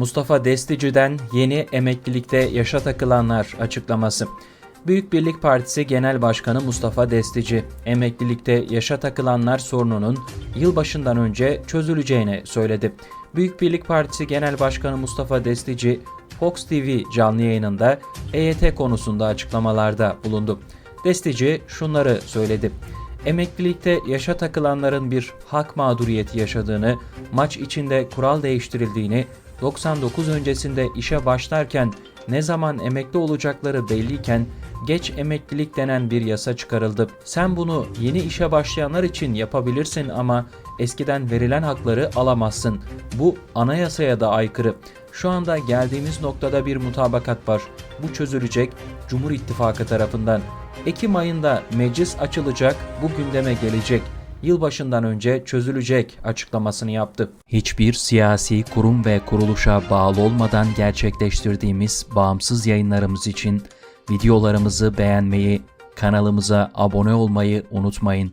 Mustafa Destici'den yeni emeklilikte yaşa takılanlar açıklaması. Büyük Birlik Partisi Genel Başkanı Mustafa Destici, emeklilikte yaşa takılanlar sorununun yılbaşından önce çözüleceğini söyledi. Büyük Birlik Partisi Genel Başkanı Mustafa Destici, Fox TV canlı yayınında EYT konusunda açıklamalarda bulundu. Destici şunları söyledi. Emeklilikte yaşa takılanların bir hak mağduriyeti yaşadığını, maç içinde kural değiştirildiğini, 99 öncesinde işe başlarken ne zaman emekli olacakları belliyken geç emeklilik denen bir yasa çıkarıldı. Sen bunu yeni işe başlayanlar için yapabilirsin ama eskiden verilen hakları alamazsın. Bu anayasaya da aykırı. Şu anda geldiğimiz noktada bir mutabakat var. Bu çözülecek Cumhur İttifakı tarafından. Ekim ayında meclis açılacak, bu gündeme gelecek. Yılbaşından önce çözülecek açıklamasını yaptı. Hiçbir siyasi kurum ve kuruluşa bağlı olmadan gerçekleştirdiğimiz bağımsız yayınlarımız için videolarımızı beğenmeyi, kanalımıza abone olmayı unutmayın.